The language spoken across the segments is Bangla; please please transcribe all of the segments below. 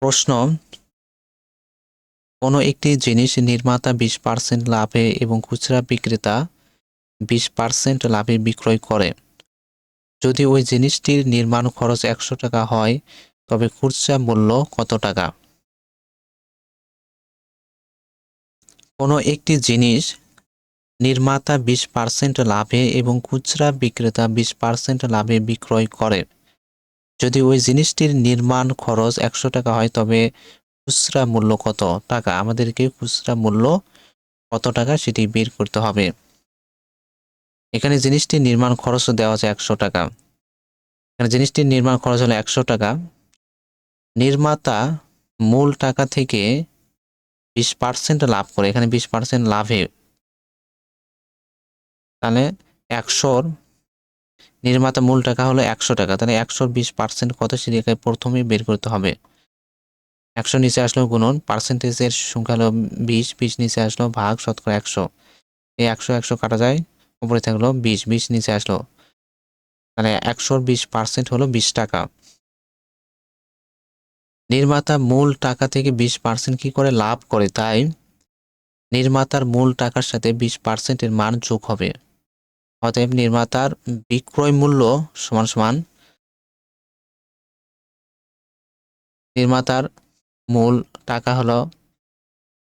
প্রশ্ন, কোনো একটি জিনিস নির্মাতা বিশ পার্সেন্ট লাভে এবং খুচরা বিক্রেতা বিশ পার্সেন্ট লাভে বিক্রয় করে। যদি ওই জিনিসটির নির্মাণ খরচ একশো টাকা হয়, তবে খুচরা মূল্য কত টাকা? কোনো একটি জিনিস নির্মাতা বিশ পার্সেন্ট লাভে এবং খুচরা বিক্রেতা বিশ পার্সেন্ট লাভে বিক্রয় করে। যদি ওই জিনিসটির নির্মাণ খরচ একশো টাকা হয়, তবে খুচরা মূল্য কত টাকা? আমাদেরকে খুচরা মূল্য কত টাকা সেটি বের করতে হবে। এখানে জিনিসটির নির্মাণ খরচ দেওয়া আছে একশো টাকা। এখানে জিনিসটির নির্মাণ খরচ হলো একশো টাকা। নির্মাতা মূল টাকা থেকে বিশ পার্সেন্ট লাভ করে। এখানে বিশ পার্সেন্ট লাভে। তাহলে একশোর নির্মাতা মূল টাকা হলো একশো টাকা, তাহলে একশোর বিশ পার্সেন্ট কত সেটাকে প্রথমেই বের করতে হবে? একশো নিচে আসলো গুণন পার্সেন্টেজের সংখ্যা হলো বিশ বিশ নিচে আসলো ভাগ শতকরা একশো। এই একশো একশো কাটা যায়, উপরে থাকল বিশ বিশ নিচে আসলো। তাহলে একশোর বিশ পার্সেন্ট হলো বিশ টাকা। নির্মাতা মূল টাকা থেকে বিশ পার্সেন্ট কি করে লাভ করে? তাই নির্মাতার মূল টাকার সাথে বিশ পার্সেন্টের মান যোগ হবে। অতএব নির্মাতার বিক্রয় মূল্য সমান সমান নির্মাতার মূল টাকা হলো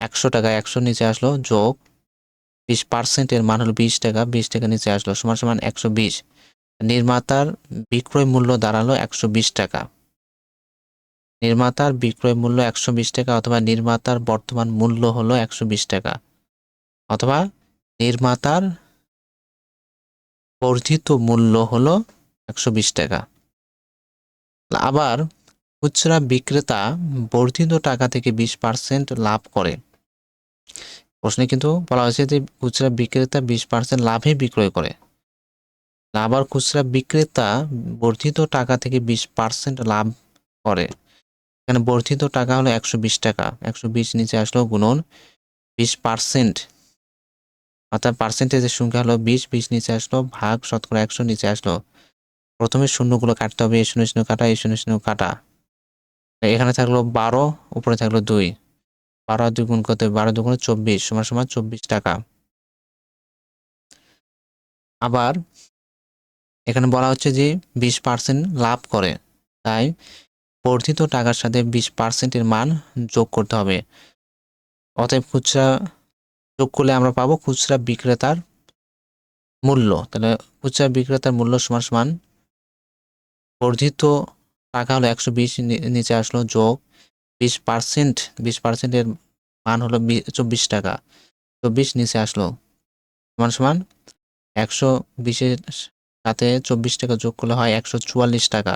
একশো টাকা, একশো নিচে আসলো যোগ বিশ পার্সেন্টের মান হলো বিশ টাকা বিশ টাকা নিচে আসলো সমান সমান একশো বিশ। নির্মাতার বিক্রয় মূল্য দাঁড়াল একশো বিশ টাকা। নির্মাতার বিক্রয় মূল্য একশো বিশ টাকা অথবা নির্মাতার বর্তমান মূল্য হলো একশো বিশ টাকা। অথবা নির্মাতার বর্ধিত মূল্য হলো একশো বিশ টাকা। আবার খুচরা বিক্রেতা বর্ধিত টাকা থেকে বিশ পার্সেন্ট লাভ করে। প্রশ্নে কিন্তু বলা হয়েছে যে খুচরা বিক্রেতা বিশ পার্সেন্ট লাভে বিক্রয় করে। আবার খুচরা বিক্রেতা বর্ধিত টাকা থেকে বিশ পার্সেন্ট লাভ করে। এখানে বর্ধিত টাকা হলো একশো বিশ টাকা। একশো বিশ নিচে আসলো গুণন বিশ পার্সেন্ট অর্থাৎ পার্সেন্টেজের সংখ্যা হলো বিশ বিশ নিচে আসলো, ভাগ শতকরা একশো নিচে আসলো। প্রথমে শূন্যগুলো কাটতে হবে এই শূন্য শূন্য কাটা এই শূন্য শূন্য কাটা। এখানে থাকল বারো, উপরে থাকল দুই। বারো দুই গুণ করতে হবে, বারো দুগুণ চব্বিশ, সমান সমান চব্বিশ টাকা। আবার এখানে বলা হচ্ছে যে বিশ পার্সেন্ট লাভ করে, তাই বর্ধিত টাকার সাথে বিশ পার্সেন্টের মান যোগ করতে হবে। অতএব খুচরা যোগ করলে আমরা পাবো খুচরা বিক্রেতার মূল্য। তাহলে খুচরা বিক্রেতার মূল্য সমান সমান বর্ধিত টাকা হলো একশো বিশ নিচে আসলো যোগ। বিশ পার্সেন্ট, বিশ পার্সেন্টের মান হলো চব্বিশ টাকা। চব্বিশ নিচে আসলো সমান সমান একশো বিশের সাথে চব্বিশ টাকা যোগ করলে হয় একশো চুয়াল্লিশ টাকা।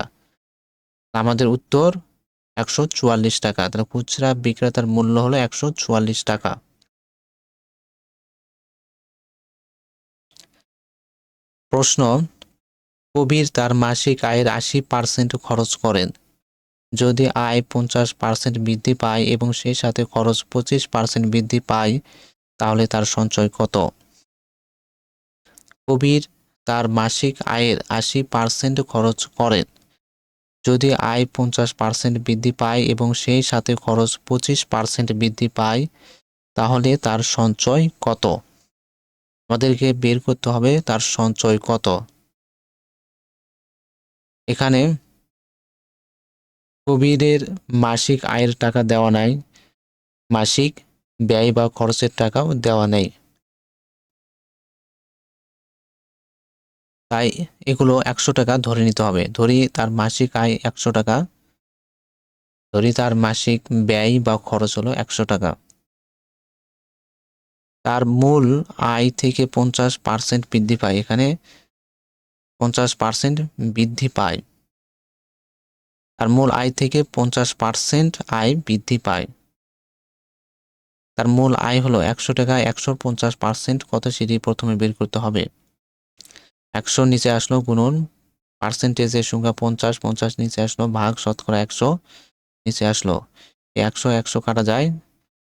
আমাদের উত্তর একশো চুয়াল্লিশ টাকা। তাহলে খুচরা বিক্রেতার মূল্য হলো একশো চুয়াল্লিশ টাকা। প্রশ্ন, কবির তার মাসিক আয়ের আশি পার্সেন্ট খরচ করেন। যদি আয় পঞ্চাশ পার্সেন্ট বৃদ্ধি পায় এবং সেই সাথে খরচ পঁচিশ পার্সেন্ট বৃদ্ধি পায়, তাহলে তার সঞ্চয় কত? কবির তার মাসিক আয়ের আশি পার্সেন্ট খরচ করেন। যদি আয় পঞ্চাশ পার্সেন্ট বৃদ্ধি পায় এবং সেই সাথে খরচ পঁচিশ পার্সেন্ট বৃদ্ধি পায়, তাহলে তার সঞ্চয় কত? আমাদেরকে বের করতে হবে, তার সঞ্চয় কত? এখানে কবিরের মাসিক আয়ের টাকা দেওয়া নাই, মাসিক ব্যয় বা খরচের টাকাও দেওয়া নেই। তাই এগুলো একশো টাকা ধরে নিতে হবে। ধরি তার মাসিক আয় একশো টাকা, ধরি তার মাসিক ব্যয় বা খরচ হলো একশো টাকা। তার মূল আয় থেকে পঞ্চাশ পার্সেন্ট বৃদ্ধি পায়। এখানে পঞ্চাশ পার্সেন্ট বৃদ্ধি পায়। তার মূল আয় থেকে পঞ্চাশ পার্সেন্ট আয় বৃদ্ধি পায়। তার মূল আয় হলো একশো টাকা, একশো পঞ্চাশ পার্সেন্ট কত সেটি প্রথমে বের করতে হবে। একশো নিচে আসলো গুণন পার্সেন্টেজের সংখ্যা পঞ্চাশ পঞ্চাশ নিচে আসলো ভাগ, শতকরা একশো, নিচে আসলো। একশো একশো কাটা যায়,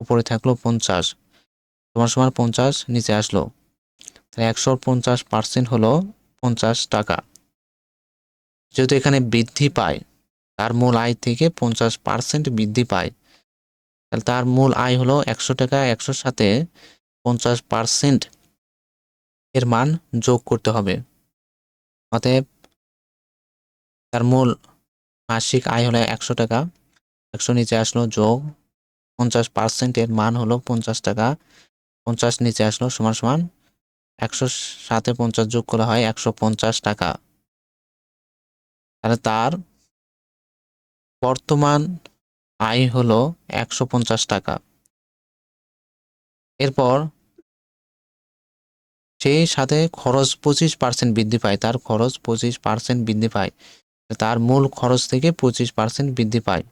উপরে থাকল পঞ্চাশ। তোমার সমান পঞ্চাশ, নিচে আসলো। তাহলে একশো পঞ্চাশ পার্সেন্ট হলো পঞ্চাশ টাকা। যেহেতু এখানে বৃদ্ধি পায়, তার মূল আয় থেকে পঞ্চাশ পার্সেন্ট বৃদ্ধি পায়, তাহলে তার মূল আয় হলো একশো টাকা, একশোর সাথে পঞ্চাশ পার্সেন্ট এর মান যোগ করতে হবে। অতএব তার মূল মাসিক আয় হলো একশো টাকা, একশো নিচে আসলো যোগ পঞ্চাশ পার্সেন্টের মান হলো পঞ্চাশ টাকা পঞ্চাশ নিচে আসলো, সমান সমান একশো সাথে পঞ্চাশ যোগ করা হয় একশো পঞ্চাশ টাকা। তাহলে তার বর্তমান আয় হলো একশো পঞ্চাশ টাকা। এরপর সেই সাথে খরচ পঁচিশ পার্সেন্ট বৃদ্ধি পায়, তার খরচ পঁচিশ পার্সেন্ট বৃদ্ধি পায়, তার মূল খরচ থেকে পঁচিশ পার্সেন্ট বৃদ্ধি পায়।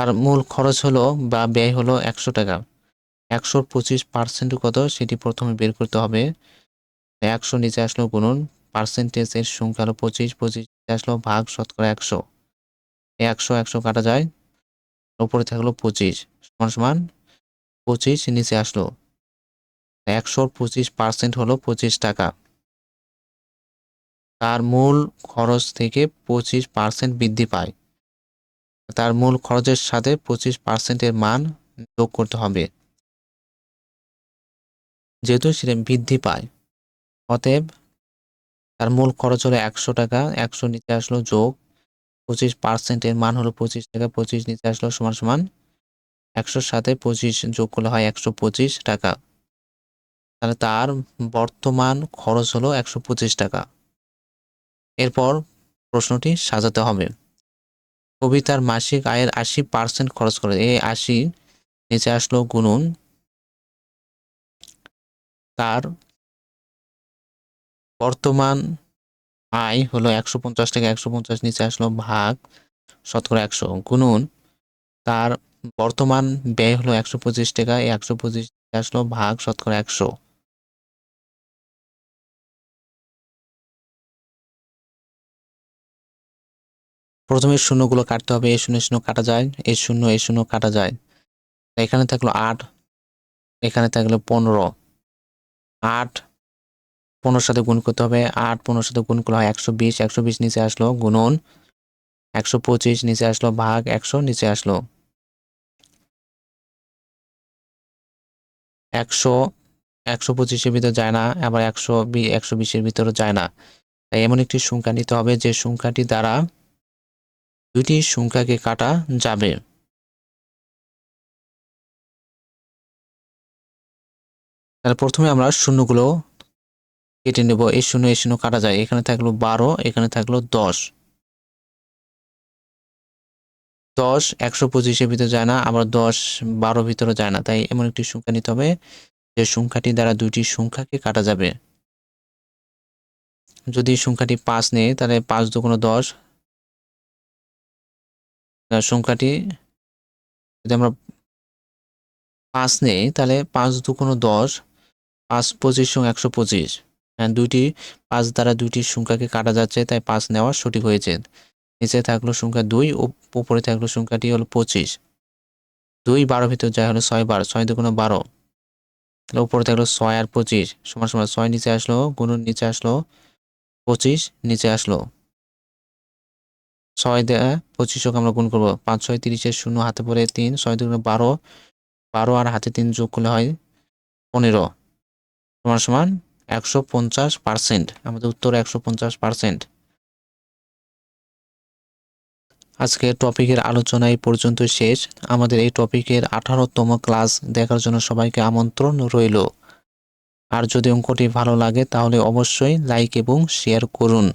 তার মূল খরচ হলো বা ব্যয় হলো একশো টাকা। একশো পঁচিশ পার্সেন্ট কত সেটি প্রথমে বের করতে হবে। একশো নিচে আসলো গুণন, পার্সেন্টেজের সংখ্যা হলো পঁচিশ পঁচিশ আসলো ভাগ শতকরা একশো। একশো একশো কাটা যায় ওপরে থাকল পঁচিশ, সমান সমান পঁচিশ নিচে আসলো। একশো পঁচিশ পার্সেন্ট হলো পঁচিশ টাকা। তার মূল খরচ থেকে পঁচিশ পার্সেন্ট বৃদ্ধি পায়। তার মূল খরচের সাথে পঁচিশ পার্সেন্টের মান যোগ করতে হবে। যেহেতু সেটা বৃদ্ধি পায়, অতএব তার মূল খরচ হলো একশো টাকা, একশো নিচে আসলো যোগ, পঁচিশ পার্সেন্টের মান হলো পঁচিশ টাকা, পঁচিশ নিচে আসলো সমান সমান একশোর সাথে পঁচিশ যোগ করলে হয় একশো পঁচিশ টাকা। তাহলে তার বর্তমান খরচ হলো একশো পঁচিশ টাকা। এরপর প্রশ্নটি সাজাতে হবে। কবি তার মাসিক আয়ের আশি পার্সেন্ট খরচ করে। এই আশি নিচে আসলো গুনুন। তার বর্তমান আয় হলো একশো পঞ্চাশ টাকা একশো পঞ্চাশ, নিচে আসলো ভাগ শতকরা একশো। গুনুন, তার বর্তমান ব্যয় হলো একশো পঁচিশ টাকা একশো পঁচিশ আসলো ভাগ শতকরা একশো। প্রথমে শূন্যগুলো কাটতে হবে এ শূন্য শূন্য কাটা যায়, এই শূন্য এ শূন্য কাটা যায়। এখানে থাকল আট, এখানে থাকল পনেরো। আট, পনেরোর সাথে গুণ করতে হবে, আট পনেরোর সাথে গুণ করলে হয় একশো বিশ একশো বিশ নিচে আসলো গুণন, একশো পঁচিশ নিচে আসলো ভাগ, একশো নিচে আসলো একশো একশো পঁচিশের ভিতরে যায় না, আবার একশো একশো বিশের ভিতরে যায় না। তাই এমন একটি সংখ্যা নিতে হবে, যে সংখ্যাটি দ্বারা দুইটি সংখ্যাকে কাটা যাবে। তাহলে প্রথমে আমরা শূন্যগুলো কেটে নেব। এই শূন্য এই শূন্য কাটা যায়। এখানে থাকল বারো, এখানে থাকল দশ। দশ একশো পঁচিশের ভিতরে যায় না, আবার দশ বারো ভিতরে যায় না। তাই এমন একটি সংখ্যা নিতে হবে যে সংখ্যাটি দ্বারা দুইটি সংখ্যাকে কাটা যাবে। যদি সংখ্যাটি পাঁচ নেই তাহলে পাঁচ দু দুগুণ দশ সংখ্যাটি যদি আমরা পাঁচ নেই, তাহলে পাঁচ দুগুণ দশ, পাঁচ পঁচিশ সঙ্গে একশো পঁচিশ। হ্যাঁ দুইটি, পাঁচ দ্বারা দুইটি সংখ্যাকে কাটা যাচ্ছে, তাই পাঁচ নেওয়া সঠিক হয়েছে। নিচে থাকল সংখ্যা দুই, ও উপরে থাকল সংখ্যাটি হলো পঁচিশ। দুই বারো ভিতর যায় হলো ছয় বার, ছয় দুগুণ বারো। তাহলে উপরে থাকল ছয় আর পঁচিশ, সমান সমান ছয় নিচে আসলো গুণুর নিচে আসলো পঁচিশ, নিচে আসলো ছয় দেয়া পঁচিশকে আমরা গুণ করব। পাঁচ, ছয় তিরিশের শূন্য, হাতে পরে তিন, ছয়, দুগুণ বারো বারো আর হাতে তিন যোগ করলে হয় পনেরো। সমান সমান একশো পঞ্চাশ পার্সেন্ট। আমাদের উত্তর একশো পঞ্চাশ পার্সেন্ট। আজকে টপিকের আলোচনা এই পর্যন্ত শেষ। আমাদের এই টপিকের আঠারোতম ক্লাস দেখার জন্য সবাইকে আমন্ত্রণ রইল। আর যদি অঙ্কটি ভালো লাগে তাহলে অবশ্যই লাইক এবং শেয়ার করুন।